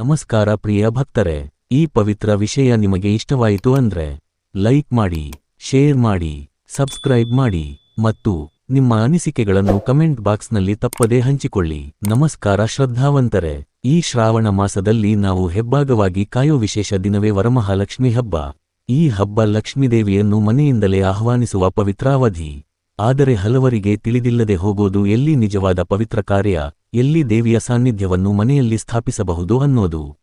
ನಮಸ್ಕಾರ ಪ್ರಿಯ ಭಕ್ತರೆ, ಈ ಪವಿತ್ರ ವಿಷಯ ನಿಮಗೆ ಇಷ್ಟವಾಯಿತು ಅಂದ್ರೆ, ಲೈಕ್ ಮಾಡಿ, ಶೇರ್ ಮಾಡಿ, ಸಬ್ಸ್ಕ್ರೈಬ್ ಮಾಡಿ ಮತ್ತು ನಿಮ್ಮ ಅನಿಸಿಕೆಗಳನ್ನು ಕಮೆಂಟ್ ಬಾಕ್ಸ್ನಲ್ಲಿ ತಪ್ಪದೇ ಹಂಚಿಕೊಳ್ಳಿ. ನಮಸ್ಕಾರ ಶ್ರದ್ಧಾವಂತರೆ, ಈ ಶ್ರಾವಣ ಮಾಸದಲ್ಲಿ ನಾವು ಹೆಬ್ಬಾಗವಾಗಿ ಕಾಯೋ ವಿಶೇಷ ದಿನವೇ ವರಮಹಾಲಕ್ಷ್ಮಿ ಹಬ್ಬ. ಈ ಹಬ್ಬ ಲಕ್ಷ್ಮೀದೇವಿಯನ್ನು ಮನೆಯಿಂದಲೇ ಆಹ್ವಾನಿಸುವ ಪವಿತ್ರಾವಧಿ. ಆದರೆ ಹಲವರಿಗೆ ತಿಳಿದಿಲ್ಲದೆ ಹೋಗೋದು ಎಲ್ಲಿ ನಿಜವಾದ ಪವಿತ್ರ ಕಾರ್ಯ? ಎಲ್ಲಿ ದೇವಿಯ ಸಾನ್ನಿಧ್ಯವನ್ನು ಮನೆಯಲ್ಲಿ ಸ್ಥಾಪಿಸಬಹುದು ಅನ್ನೋದು.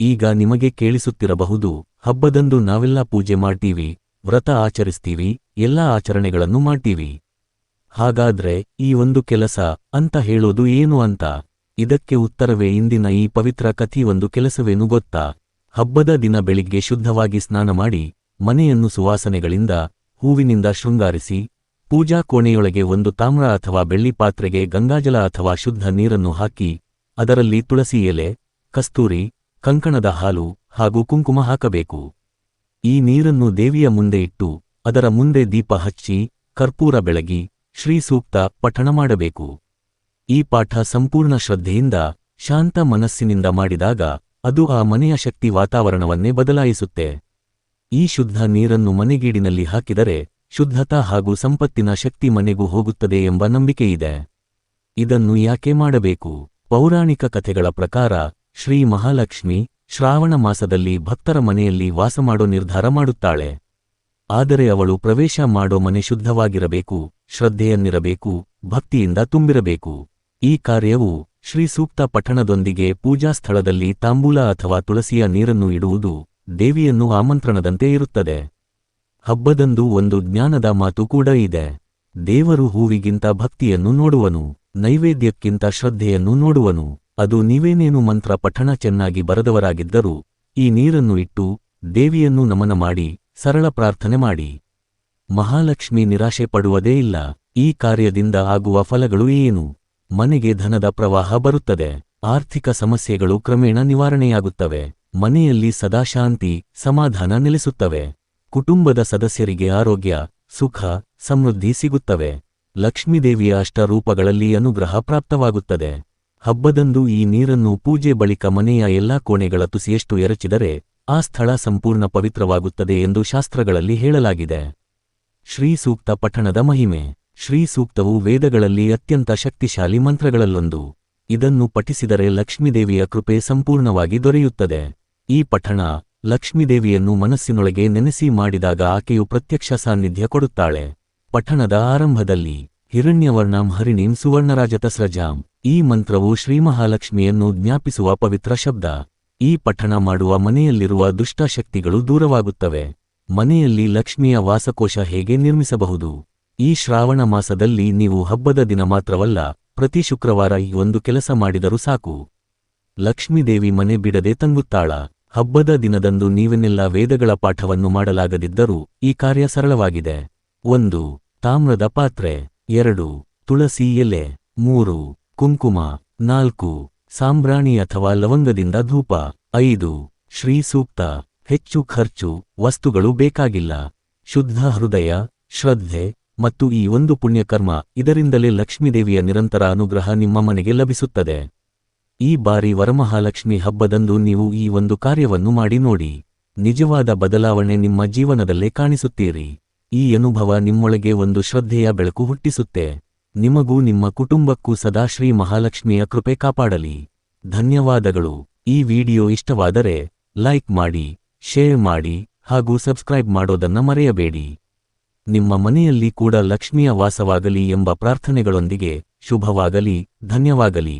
ಈಗ ನಿಮಗೆ ಕೇಳಿಸುತ್ತಿರಬಹುದು, ಹಬ್ಬದಂದು ನಾವೆಲ್ಲ ಪೂಜೆ ಮಾಡ್ತೀವಿ, ವ್ರತ ಆಚರಿಸ್ತೀವಿ, ಎಲ್ಲಾ ಆಚರಣೆಗಳನ್ನು ಮಾಡ್ತೀವಿ. ಹಾಗಾದ್ರೆ ಈ ಒಂದು ಕೆಲಸ ಅಂತ ಹೇಳೋದು ಏನು ಅಂತ? ಇದಕ್ಕೆ ಉತ್ತರವೇ ಇಂದಿನ ಈ ಪವಿತ್ರ ಕಥಿ ಒಂದು ಕೆಲಸವೇನು ಗೊತ್ತಾ? ಹಬ್ಬದ ದಿನ ಬೆಳಿಗ್ಗೆ ಶುದ್ಧವಾಗಿ ಸ್ನಾನ ಮಾಡಿ, ಮನೆಯನ್ನು ಸುವಾಸನೆಗಳಿಂದ, ಹೂವಿನಿಂದ ಶೃಂಗಾರಿಸಿ ಪೂಜಾ ಕೋಣೆಯೊಳಗೆ ಒಂದು ತಾಮ್ರ ಅಥವಾ ಬೆಳ್ಳಿ ಪಾತ್ರೆಗೆ ಗಂಗಾಜಲ ಅಥವಾ ಶುದ್ಧ ನೀರನ್ನು ಹಾಕಿ, ಅದರಲ್ಲಿ ತುಳಸಿ ಎಲೆ, ಕಸ್ತೂರಿ, ಕಂಕಣದ ಹಾಲು ಹಾಗೂ ಕುಂಕುಮ ಹಾಕಬೇಕು. ಈ ನೀರನ್ನು ದೇವಿಯ ಮುಂದೆ ಇಟ್ಟು, ಅದರ ಮುಂದೆ ದೀಪ ಹಚ್ಚಿ, ಕರ್ಪೂರ ಬೆಳಗಿ, ಶ್ರೀ ಸೂಕ್ತ ಪಠಣ ಮಾಡಬೇಕು. ಈ ಪಾಠ ಸಂಪೂರ್ಣ ಶ್ರದ್ಧೆಯಿಂದ, ಶಾಂತ ಮನಸ್ಸಿನಿಂದ ಮಾಡಿದಾಗ, ಅದು ಆ ಮನೆಯ ಶಕ್ತಿ ವಾತಾವರಣವನ್ನೇ ಬದಲಾಯಿಸುತ್ತೆ. ಈ ಶುದ್ಧ ನೀರನ್ನು ಮನೆಗೀಡಿನಲ್ಲಿ ಹಾಕಿದರೆ ಶುದ್ಧತಾ ಹಾಗೂ ಸಂಪತ್ತಿನ ಶಕ್ತಿ ಮನೆಗೂ ಹೋಗುತ್ತದೆ ಎಂಬ ನಂಬಿಕೆಯಿದೆ. ಇದನ್ನು ಯಾಕೆ ಮಾಡಬೇಕು? ಪೌರಾಣಿಕ ಕಥೆಗಳ ಪ್ರಕಾರ, ಶ್ರೀ ಮಹಾಲಕ್ಷ್ಮಿ ಶ್ರಾವಣ ಮಾಸದಲ್ಲಿ ಭಕ್ತರ ಮನೆಯಲ್ಲಿ ವಾಸ ಮಾಡೋ ನಿರ್ಧಾರ ಮಾಡುತ್ತಾಳೆ. ಆದರೆ ಅವಳು ಪ್ರವೇಶ ಮಾಡೋ ಮನೆ ಶುದ್ಧವಾಗಿರಬೇಕು, ಶ್ರದ್ಧೆಯನ್ನಿರಬೇಕು, ಭಕ್ತಿಯಿಂದ ತುಂಬಿರಬೇಕು. ಈ ಕಾರ್ಯವು ಶ್ರೀ ಸೂಕ್ತ ಪಠಣದೊಂದಿಗೆ ಪೂಜಾ ಸ್ಥಳದಲ್ಲಿ ತಾಂಬೂಲ ಅಥವಾ ತುಳಸಿಯ ನೀರನ್ನು ಇಡುವುದು ದೇವಿಯನ್ನು ಆಮಂತ್ರಣದಂತೆ ಇರುತ್ತದೆ. ಹಬ್ಬದಂದು ಒಂದು ಜ್ಞಾನದ ಮಾತು ಕೂಡ ಇದೆ. ದೇವರು ಹೂವಿಗಿಂತ ಭಕ್ತಿಯನ್ನು ನೋಡುವನು, ನೈವೇದ್ಯಕ್ಕಿಂತ ಶ್ರದ್ಧೆಯನ್ನು ನೋಡುವನು. ಅದು ನೀವೇನೇನು ಮಂತ್ರ ಪಠಣ ಚೆನ್ನಾಗಿ ಬರದವರಾಗಿದ್ದರೂ, ಈ ನೀರನ್ನು ಇಟ್ಟು, ದೇವಿಯನ್ನು ನಮನ ಮಾಡಿ, ಸರಳ ಪ್ರಾರ್ಥನೆ ಮಾಡಿ. ಮಹಾಲಕ್ಷ್ಮಿ ನಿರಾಶೆ ಪಡುವುದೇ ಇಲ್ಲ, ಈ ಕಾರ್ಯದಿಂದ ಆಗುವ ಫಲಗಳು ಏನು? ಮನೆಗೆ ಧನದ ಪ್ರವಾಹ ಬರುತ್ತದೆ, ಆರ್ಥಿಕ ಸಮಸ್ಯೆಗಳು ಕ್ರಮೇಣ ನಿವಾರಣೆಯಾಗುತ್ತವೆ, ಮನೆಯಲ್ಲಿ ಸದಾಶಾಂತಿ ಸಮಾಧಾನ ನೆಲೆಸುತ್ತವೆ. ಕುಟುಂಬದ ಸದಸ್ಯರಿಗೆ ಆರೋಗ್ಯ, ಸುಖ, ಸಮೃದ್ಧಿ ಸಿಗುತ್ತವೆ. ಲಕ್ಷ್ಮೀದೇವಿಯ ಅಷ್ಟರೂಪಗಳಲ್ಲಿ ಅನುಗ್ರಹ ಪ್ರಾಪ್ತವಾಗುತ್ತದೆ. ಹಬ್ಬದಂದು ಈ ನೀರನ್ನು ಪೂಜೆ ಬಳಿಕ ಮನೆಯ ಎಲ್ಲಾ ಕೋಣೆಗಳ ತುಸಿಯಷ್ಟು ಎರಚಿದರೆ ಆ ಸ್ಥಳ ಸಂಪೂರ್ಣ ಪವಿತ್ರವಾಗುತ್ತದೆ ಎಂದು ಶಾಸ್ತ್ರಗಳಲ್ಲಿ ಹೇಳಲಾಗಿದೆ. ಶ್ರೀ ಸೂಕ್ತ ಪಠಣದ ಮಹಿಮೆ. ಶ್ರೀ ಸೂಕ್ತವು ವೇದಗಳಲ್ಲಿ ಅತ್ಯಂತ ಶಕ್ತಿಶಾಲಿ ಮಂತ್ರಗಳಲ್ಲೊಂದು. ಇದನ್ನು ಪಠಿಸಿದರೆ ಲಕ್ಷ್ಮೀದೇವಿಯ ಕೃಪೆ ಸಂಪೂರ್ಣವಾಗಿ ದೊರೆಯುತ್ತದೆ. ಈ ಪಠಣ ಲಕ್ಷ್ಮೀದೇವಿಯನ್ನು ಮನಸ್ಸಿನೊಳಗೆ ನೆನೆಸಿ ಮಾಡಿದಾಗ ಆಕೆಯು ಪ್ರತ್ಯಕ್ಷ ಸಾನ್ನಿಧ್ಯ ಕೊಡುತ್ತಾಳೆ. ಪಠಣದ ಆರಂಭದಲ್ಲಿ ಹಿರಣ್ಯವರ್ಣಂ ಹರಿಣೀಂ ಸುವರ್ಣರಾಜತಸ್ರಜಾಂ. ಈ ಮಂತ್ರವು ಶ್ರೀಮಹಾಲಕ್ಷ್ಮಿಯನ್ನು ಜ್ಞಾಪಿಸುವ ಪವಿತ್ರ ಶಬ್ದ. ಈ ಪಠಣ ಮಾಡುವ ಮನೆಯಲ್ಲಿರುವ ದುಷ್ಟಶಕ್ತಿಗಳು ದೂರವಾಗುತ್ತವೆ. ಮನೆಯಲ್ಲಿ ಲಕ್ಷ್ಮಿಯ ವಾಸಕೋಶ ಹೇಗೆ ನಿರ್ಮಿಸಬಹುದು? ಈ ಶ್ರಾವಣ ಮಾಸದಲ್ಲಿ ನೀವು ಹಬ್ಬದ ದಿನ ಮಾತ್ರವಲ್ಲ, ಪ್ರತಿ ಶುಕ್ರವಾರ ಈ ಒಂದು ಕೆಲಸ ಮಾಡಿದರೂ ಸಾಕು. ಲಕ್ಷ್ಮೀದೇವಿ ಮನೆ ಬಿಡದೆ ತಂಗುತ್ತಾಳ. ಹಬ್ಬದ ದಿನದಂದು ನೀವೆನ್ನೆಲ್ಲ ವೇದಗಳ ಪಾಠವನ್ನು ಮಾಡಲಾಗದಿದ್ದರೂ ಈ ಕಾರ್ಯ ಸರಳವಾಗಿದೆ. ಒಂದು, ತಾಮ್ರದ ಪಾತ್ರೆ. ಎರಡು, ತುಳಸಿ ಎಲೆ. ಮೂರು, ಕುಂಕುಮ. ನಾಲ್ಕು, ಸಾಂಬ್ರಾಣಿ ಅಥವಾ ಲವಂಗದಿಂದ ಧೂಪ. ಐದು, ಶ್ರೀ ಸೂಕ್ತ. ಹೆಚ್ಚು ಖರ್ಚು, ವಸ್ತುಗಳು ಬೇಕಾಗಿಲ್ಲ. ಶುದ್ಧ ಹೃದಯ, ಶ್ರದ್ಧೆ ಮತ್ತು ಈ ಒಂದು ಪುಣ್ಯಕರ್ಮ ಇದರಿಂದಲೇ ಲಕ್ಷ್ಮೀದೇವಿಯ ನಿರಂತರ ಅನುಗ್ರಹ ನಿಮ್ಮ ಮನೆಗೆ ಲಭಿಸುತ್ತದೆ. ಈ ಬಾರಿ ವರಮಹಾಲಕ್ಷ್ಮಿ ಹಬ್ಬದಂದು ನೀವು ಈ ಒಂದು ಕಾರ್ಯವನ್ನು ಮಾಡಿ ನೋಡಿ. ನಿಜವಾದ ಬದಲಾವಣೆ ನಿಮ್ಮ ಜೀವನದಲ್ಲೇ ಕಾಣಿಸುತ್ತೀರಿ. ಈ ಅನುಭವ ನಿಮ್ಮೊಳಗೆ ಒಂದು ಶ್ರದ್ಧೆಯ ಬೆಳಕು ಹುಟ್ಟಿಸುತ್ತೆ. ನಿಮಗೂ ನಿಮ್ಮ ಕುಟುಂಬಕ್ಕೂ ಸದಾ ಶ್ರೀ ಮಹಾಲಕ್ಷ್ಮಿಯ ಕೃಪೆ ಕಾಪಾಡಲಿ. ಧನ್ಯವಾದಗಳು. ಈ ವಿಡಿಯೋ ಇಷ್ಟವಾದರೆ ಲೈಕ್ ಮಾಡಿ, ಶೇರ್ ಮಾಡಿ ಹಾಗೂ ಸಬ್ಸ್ಕ್ರೈಬ್ ಮಾಡೋದನ್ನ ಮರೆಯಬೇಡಿ. ನಿಮ್ಮ ಮನೆಯಲ್ಲಿ ಕೂಡ ಲಕ್ಷ್ಮಿಯ ವಾಸವಾಗಲಿ ಎಂಬ ಪ್ರಾರ್ಥನೆಗಳೊಂದಿಗೆ ಶುಭವಾಗಲಿ. ಧನ್ಯವಾಗಲಿ.